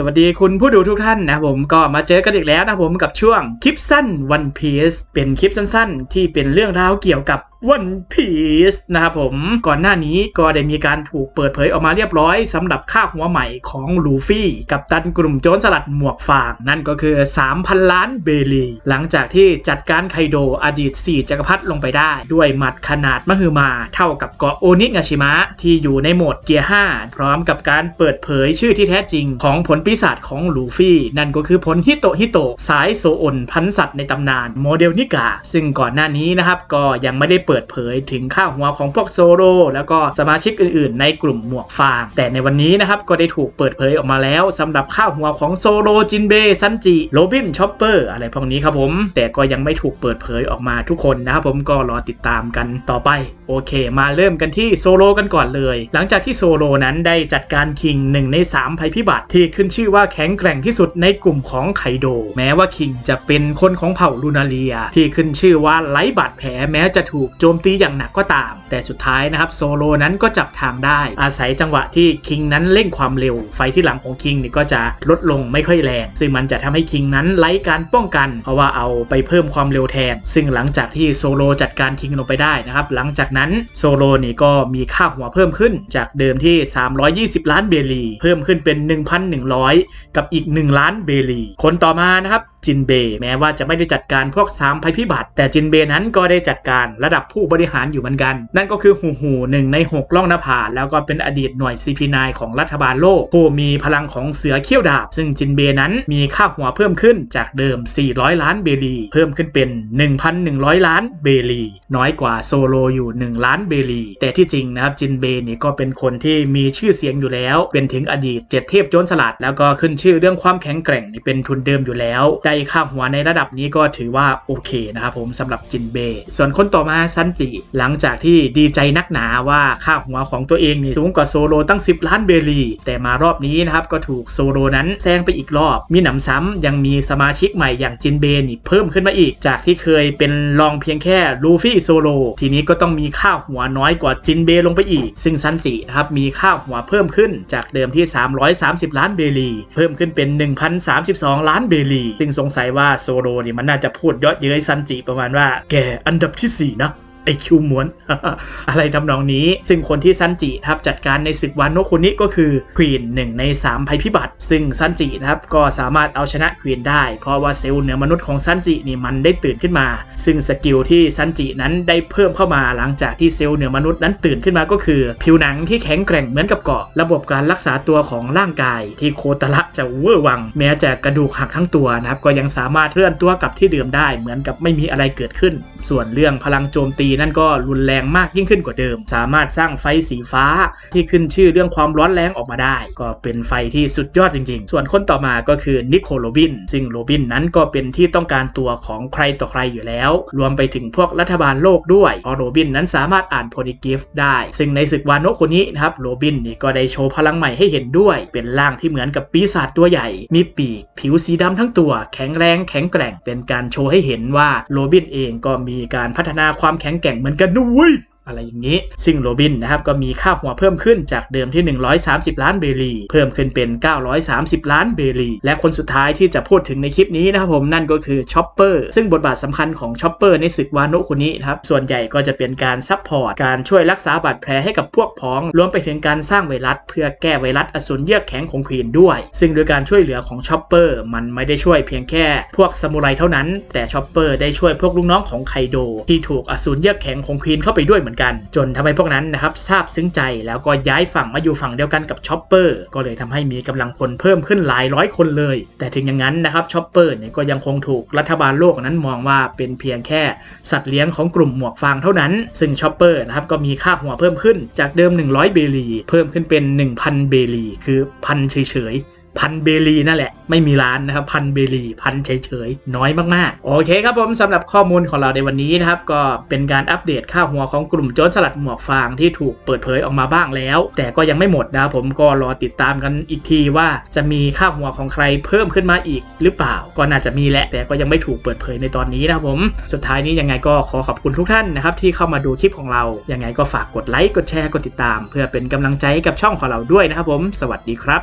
สวัสดีคุณผู้ดูทุกท่านนะผมก็มาเจอกันอีกแล้วนะผมกับช่วงคลิปสั้น One Piece เป็นคลิปสั้นๆ ที่เป็นเรื่องราวเกี่ยวกับ One Piece นะครับผมก่อนหน้านี้ก็ได้มีการถูกเปิดเผยออกมาเรียบร้อยสำหรับค่าหัวใหม่ของลูฟี่กับตันกลุ่มโจรสลัดหมวกฟาง นั่นก็คือ 3,000 ล้านเบลี หลังจากที่จัดการไคโดอดีต 4 จักรพรรดิลงไปได้ ด้วยหมัดขนาดมหึมา เท่ากับเกาะโอนิงาชิมะ ที่อยู่ในโหมดเกียร์ 5 พร้อมกับการเปิดเผยชื่อที่แท้จริงของผลปีศาจของลูฟี่นั่นก็คือผลฮิโตฮิโตสายโซอนพันสัตว์ในตำนานโมเดลนิกาซึ่งก่อนหน้านี้นะครับก็ยังไม่ได้เปิดเผยถึงค่าหัวของพวกโซโลแล้วก็สมาชิกอื่นๆ ในกลุ่มหมวกฟาง แต่ในวันนี้นะครับก็ได้ถูกเปิดเผยออกมาแล้วสำหรับค่าหัวของโซโลจินเบซันจิโรบินชอปเปอร์อะไรพวกนี้ครับผม แต่ก็ยังไม่ถูกเปิดเผยออกมาทุกคนนะครับผมก็รอติดตามกันต่อไป โอเค มาเริ่มกันที่โซโลกันก่อนเลย หลังจากที่โซโลนั้นได้จัดการคิงหนึ่งใน3ภัยพิบัติที่ขึ้นชื่อว่าแข็งแกร่งที่สุดในกลุ่มของไคโด แม้ว่าคิงจะเป็นคนของเผ่าลูนาเลีย ที่ขึ้นชื่อว่าไร้บาดแผลแม้จะถูกโจมตีอย่างหนักก็ตาม แต่สุดท้ายนะครับโซโลนั้นก็จับทางได้ อาศัยจังหวะที่คิงนั้นเร่งความเร็ว ไฟที่หลังของคิงนี่ก็จะลดลงไม่ค่อยแรง ซึ่งมันจะทำให้คิงนั้นไร้การป้องกัน เพราะว่าเอาไปเพิ่มความเร็วแทน ซึ่งหลังจากที่โซโลจัดการคิงลงไปได้นะครับ หลังจากนั้นโซโลนี่ก็มีค่าหัวเพิ่มขึ้น จากเดิมที่ 320 ล้านเบลี เพิ่มขึ้นเป็น 1,100 กับอีก 1 ล้านเบลี คนต่อมานะครับ จินเบย์แม้ว่าจะไม่ได้จัดการพวกสามภัยพิบัติ แต่จินเบย์นั้นก็ได้จัดการระดับผู้บริหารอยู่เหมือนกัน นั่นก็คือหูหูหนึ่งใน 6 ล่องนภาแล้วก็เป็นอดีตหน่วย CP9 ของรัฐบาลโลก ผู้มีพลังของเสือเขี้ยวดาบ ซึ่งจินเบย์นั้นมีค่าหัวเพิ่มขึ้นจากเดิม 400 ล้านเบลี เพิ่มขึ้นเป็น 1,100 ล้านเบลี น้อยกว่าโซโลอยู่ 1 ล้านเบลี แต่ที่จริงนะครับจินเบย์นี่ก็เป็นคนที่มีชื่อเสียงอยู่แล้ว เป็นถึงอดีตเจ็ดเทพโจรสลัดแล้วก็ขึ้นชื่อเรื่องความแข็งแกร่งนี่เป็นทุนเดิมอยู่แล้วได้ค่าหัวในระดับนี้ก็ถือว่าโอเคนะครับผมสำหรับจินเบย์ส่วนคนต่อมาซันจิ หลังจากที่ดีใจนักหนาว่าค่าหัวของตัวเองนี่สูงกว่าโซโลตั้ง 10 ล้านเบลีแต่มารอบนี้นะครับก็ถูกโซโลนั้นแซงไปอีกรอบ มีหนำซ้ำยังมีสมาชิกใหม่อย่างจินเบย์นี่เพิ่มขึ้นมาอีก จากที่เคยเป็นรองเพียงแค่ลูฟี่โซโลทีนี้ก็ต้องมีค่าหัวน้อยกว่าจินเบย์ลงไปอีก ซึ่งซันจินะครับมีค่าหัวเพิ่มขึ้นจากเดิมที่ 330 ล้านเบลีเพิ่มขึ้นเป็น 1,032 ล้านเบลีซึ่งสงสัยว่าโซโลนี่มันน่าจะพูดเยอะเย้ยซันจิประมาณว่า แกอันดับที่4นะ ไอคิวม้วน อะไรทำนองนี้ ซึ่งคนที่ซันจิครับจัดการในศึกวานโนคุนิก็คือควีนหนึ่งใน 3 ภัยพิบัติ ซึ่งซันจินะครับก็สามารถเอาชนะควีนได้ เพราะว่าเซลล์เหนือมนุษย์ของซันจินี่มันได้ตื่นขึ้นมา ซึ่งสกิลที่ซันจินั้นได้เพิ่มเข้ามาหลังจากที่เซลล์เหนือมนุษย์นั้นตื่นขึ้นมาก็คือ ผิวหนังที่แข็งแกร่งเหมือนกับเกาะระบบการรักษาตัวของร่างกาย ที่โคตระจะเวอร์วัง แม้จะกระดูกหักทั้งตัวนะครับก็ยังสามารถเคลื่อนตัวกลับที่เดิมได้เหมือนกับไม่มีอะไรเกิดขึ้น ส่วนเรื่องพลังโจมตีนั่นก็รุนแรงมากยิ่งขึ้นกว่าเดิม สามารถสร้างไฟสีฟ้าที่ขึ้นชื่อเรื่องความร้อนแรงออกมาได้ ก็เป็นไฟที่สุดยอดจริง ๆ ส่วนคนต่อมาก็คือนิโคโรบิน ซึ่งโรบินนั้นก็เป็นที่ต้องการตัวของใครต่อใครอยู่แล้ว รวมไปถึงพวกรัฐบาลโลกด้วยเพราะโรบินนั้นสามารถอ่านโพนิกิฟได้ ซึ่งในศึกวานโนคนนี้นะครับโรบินนี่ก็ได้โชว์พลังใหม่ให้เห็นด้วย เป็นร่างที่เหมือนกับปีศาจตัวใหญ่ มีปีก ผิวสีดำทั้งตัว แข็งแรง แข็งแกร่ง เป็นการโชว์ให้เห็นว่าโรบินเองก็มีการพัฒนาความแข็งแกร่งเหมือนกันนุ้ย อะไรอย่างนี้ ซึ่งโรบินนะครับก็มีค่าหัวเพิ่มขึ้นจากเดิมที่ 130 ล้านเบลีเพิ่มขึ้นเป็น 930 ล้านเบลีและคนสุดท้ายที่จะพูดถึงในคลิปนี้นะครับผมนั่นก็คือชอปเปอร์ซึ่งบทบาทสำคัญของชอปเปอร์ในศึกวานะคุนี้นะครับส่วนใหญ่ก็จะเป็นการซับพอร์ตการช่วยรักษาบาดแผลให้กับพวกพ้อง รวมไปถึงการสร้างไวรัส เพื่อแก้ไวรัสอสูรเยือกแข็งของควีนด้วย ซึ่งโดยการช่วยเหลือของชอปเปอร์มันไม่ได้ช่วยเพียงแค่พวกซามูไรเท่านั้น แต่ชอปเปอร์ได้ช่วยพวกลูกน้องของไคโดที่ถูกอสูรเยือกแข็งของควีนเข้าไปด้วยเหมือนกัน จนทำให้พวกนั้นนะครับทราบซึ้งใจแล้วก็ย้ายฝั่งมาอยู่ฝั่งเดียวกันกับชอปเปอร์ก็เลยทำให้มีกำลังพลเพิ่มขึ้นหลายร้อยคนเลย แต่ถึงอย่างนั้นนะครับชอปเปอร์เนี่ยก็ยังคงถูกรัฐบาลโลกนั้นมองว่าเป็นเพียงแค่สัตว์เลี้ยงของกลุ่มหมวกฟางเท่านั้น ซึ่งชอปเปอร์นะครับก็มีค่าหัวเพิ่มขึ้นจากเดิม 100 เบลี เพิ่มขึ้นเป็น 1,000 เบลี คือพันเฉยๆ พันเบลีนั่นแหละ ไม่มีร้านนะครับพันเบลีพันเฉยๆ น้อยมากๆ โอเคครับผมสำหรับข้อมูลของเราในวันนี้นะครับ ก็เป็นการอัปเดตค่าหัวของกลุ่มโจรสลัดหมวกฟางที่ถูกเปิดเผยออกมาบ้างแล้ว แต่ก็ยังไม่หมดนะผมก็รอติดตามกันอีกทีว่าจะมีค่าหัวของใครเพิ่มขึ้นมาอีกหรือเปล่า ก็น่าจะมีแหละแต่ก็ยังไม่ถูกเปิดเผยในตอนนี้นะครับผมสุดท้ายนี้ยังไงก็ขอขอบคุณทุกท่านนะครับที่เข้ามาดูคลิปของเรายังไงก็ฝากกดไลค์กดแชร์กดติดตาม เพื่อเป็นกำลังใจให้กับช่องของเราด้วยนะครับผม สวัสดีครับ